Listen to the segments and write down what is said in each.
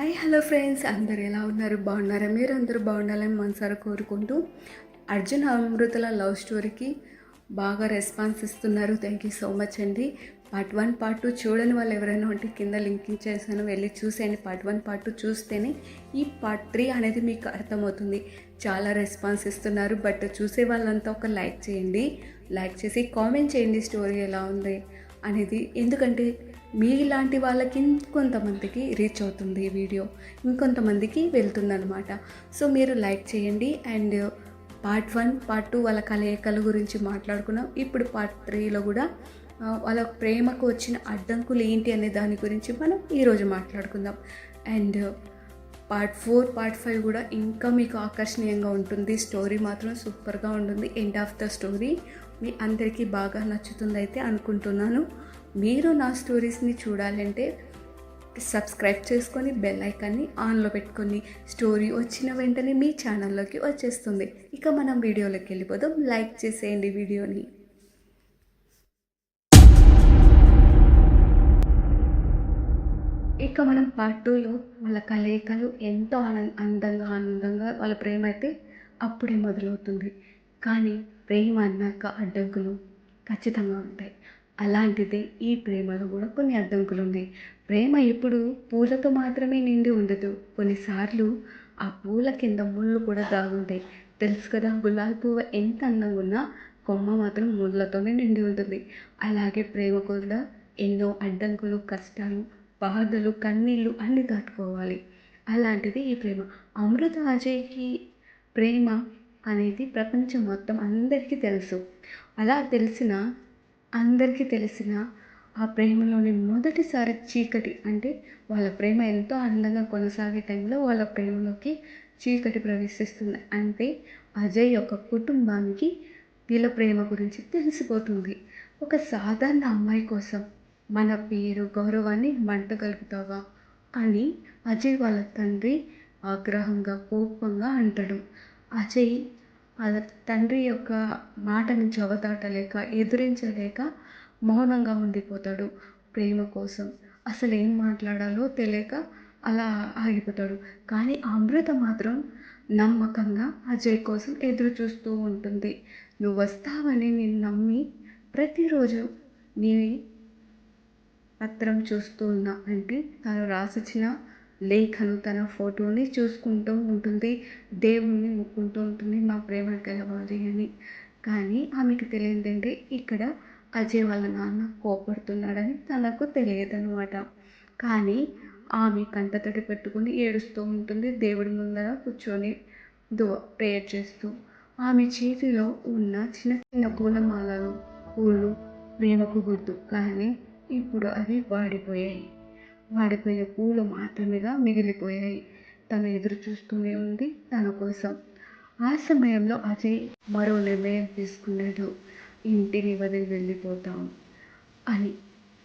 Hi hello friends. అందరు ఎలా ఉన్నారు? బాగున్నారా? మీరు అందరూ బాగుండాలని మనసారా కోరుకుంటూ అర్జున్ అమృతల లవ్ స్టోరీకి బాగా రెస్పాన్స్ ఇస్తున్నారు. థ్యాంక్ యూ సో మచ్ అండి. పార్ట్ వన్ పార్ట్ టూ చూడని వాళ్ళు ఎవరైనా ఉంటే కింద లింకింగ్ చేశాను వెళ్ళి చూసేయండి. పార్ట్ వన్ పార్ట్ టూ చూస్తేనే ఈ పార్ట్ త్రీ అనేది మీకు అర్థమవుతుంది. చాలా రెస్పాన్స్ ఇస్తున్నారు. బట్ చూసే వాళ్ళంతా ఒక లైక్ చేయండి. లైక్ చేసి కామెంట్ చేయండి. స్టోరీ ఎలా ఉంది అనేది. ఎందుకంటే మీలాంటి వాళ్ళకి ఇంకొంతమందికి రీచ్ అవుతుంది ఈ వీడియో ఇంకొంతమందికి వెళ్తుందనమాట సో మీరు లైక్ చేయండి and part one part two వాళ్ళ కలయికల గురించి మాట్లాడుకున్నాం. ఇప్పుడు పార్ట్ త్రీలో కూడా వాళ్ళ ప్రేమకు వచ్చిన అడ్డంకులు ఏంటి అనే దాని గురించి మనం ఈరోజు మాట్లాడుకుందాం. And part four part five కూడా ఇంకా మీకు ఆకర్షణీయంగా ఉంటుంది. స్టోరీ మాత్రం సూపర్గా ఉంటుంది. ఎండ్ ఆఫ్ ద స్టోరీ మీ అందరికీ బాగా నచ్చుతుంది అయితే అనుకుంటున్నాను. మీరు నా స్టోరీస్ని చూడాలంటే సబ్స్క్రైబ్ చేసుకొని బెల్ ఐకాన్ని ఆన్లో పెట్టుకొని స్టోరీ వచ్చిన వెంటనే మీ ఛానల్లోకి వచ్చేస్తుంది. ఇక మనం వీడియోలోకి వెళ్ళిపోదాం. లైక్ చేసేయండి వీడియోని. ఇక మనం పార్ట్ టూలో వాళ్ళ కలయికలు ఎంతో ఆనంద అందంగా ఆనందంగా వాళ్ళ ప్రేమ అయితే అప్పుడే మొదలవుతుంది. కానీ ప్రేమ అన్నాక అడ్డంకులు ఖచ్చితంగా ఉంటాయి. అలాంటిదే ఈ ప్రేమలో కూడా కొన్ని అడ్డంకులు ఉన్నాయి ప్రేమ ఎప్పుడు పూలతో మాత్రమే నిండి ఉండదు. కొన్నిసార్లు ఆ పూల కింద ముళ్ళు కూడా దాగుంటాయి. తెలుసు కదా గులాబీ పువ్వు ఎంత అందంగా ఉన్నా కొమ్మ మాత్రం ముళ్ళతోనే నిండి ఉంటుంది. అలాగే ప్రేమ కూడా ఎన్నో అడ్డంకులు కష్టాలు బాధలు కన్నీళ్ళు అన్నీ దాటుకోవాలి. అలాంటిది ఈ ప్రేమ. అమృత అజయ్కి ప్రేమ అనేది ప్రపంచం మొత్తం అందరికీ తెలుసు. అలా తెలిసిన అందరికీ తెలిసిన ఆ ప్రేమలోని మొదటిసారి చీకటి అంటే వాళ్ళ ప్రేమ ఎంతో అందంగా కొనసాగే టైంలో వాళ్ళ ప్రేమలోకి చీకటి ప్రవేశిస్తుంది. అంటే అజయ్ యొక్క కుటుంబానికి వీళ్ళ ప్రేమ గురించి తెలిసిపోతుంది. ఒక సాధారణ అమ్మాయి కోసం మన పేరు గౌరవాన్ని మంట కలుపుతావా అని అజయ్ వాళ్ళ తండ్రి ఆగ్రహంగా కోపంగా అంటాడు. అజయ్ తండ్రి యొక్క మాటని జవదాటలేక ఎదిరించలేక మౌనంగా ఉండిపోతాడు ప్రేమ కోసం. అసలు ఏం మాట్లాడాలో తెలియక అలా ఆగిపోతాడు. కానీ అమృత మాత్రం నమ్మకంగా అజయ్ కోసం ఎదురు చూస్తూ ఉంటుంది. నువ్వు వస్తావని నేను నమ్మి ప్రతిరోజు నీ పత్రం చూస్తూ ఉన్నా అంటే తను రాసిచ్చిన లేఖను తన ఫోటోని చూసుకుంటూ ఉంటుంది దేవుణ్ణి ముక్కుంటూ ఉంటుంది మా ప్రేమ గెలవాలి అని. కానీ ఆమెకు తెలియదంటే ఇక్కడ అజయ్ వాళ్ళ నాన్న కోపడుతున్నాడని తనకు తెలియదు అనమాట కానీ ఆమె కంటతడి పెట్టుకుని ఏడుస్తూ ఉంటుంది దేవుడి ముందర కూర్చొని దువ ప్రేయర్ చేస్తూ ఆమె చేతిలో ఉన్న చిన్న చిన్న పూలమాలలు పూలు ప్రేమకు గుర్తు. కానీ ఇప్పుడు అవి వాడిపోయాయి. వాడిపోయిన పూలు మాత్రమేగా మిగిలిపోయాయి. తను ఎదురు చూస్తూనే ఉంది తన కోసం. ఆ సమయంలో అజయ్ మరో నిర్ణయం తీసుకున్నాడు. ఇంటిని వదిలి వెళ్ళిపోతాం అని.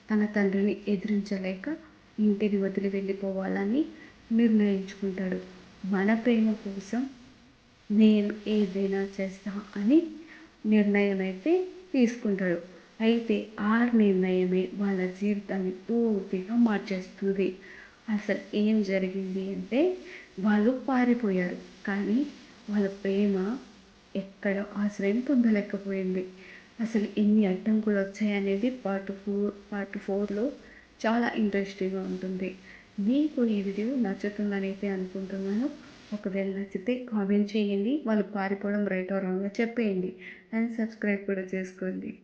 తన తండ్రిని ఎదిరించలేక ఇంటిని వదిలి వెళ్ళిపోవాలని నిర్ణయించుకుంటాడు. మన ప్రేమ కోసం నేను ఏదైనా చేస్తా అని నిర్ణయం అయితే తీసుకుంటాడు. అయితే ఆ నిర్ణయమే వాళ్ళ జీవితాన్ని పూర్తిగా మార్చేస్తుంది. అసలు ఏం జరిగింది అంటే వాళ్ళు పారిపోయారు. కానీ వాళ్ళ ప్రేమ ఎక్కడ ఆశ్రయం పొందలేకపోయింది. అసలు ఎన్ని అడ్డంకులు వచ్చాయనేది పార్ట్ ఫోర్ పార్ట్ ఫోర్లో చాలా ఇంట్రెస్టింగ్గా ఉంటుంది. మీకు ఈ వీడియో నచ్చుతుందని అయితే అనుకుంటున్నాను. ఒకవేళ నచ్చితే కామెంట్ చేయండి. వాళ్ళు పారిపోవడం రైట్ రాంగ్గా చెప్పేయండి. అండ్ సబ్స్క్రైబ్ కూడా చేసుకోండి.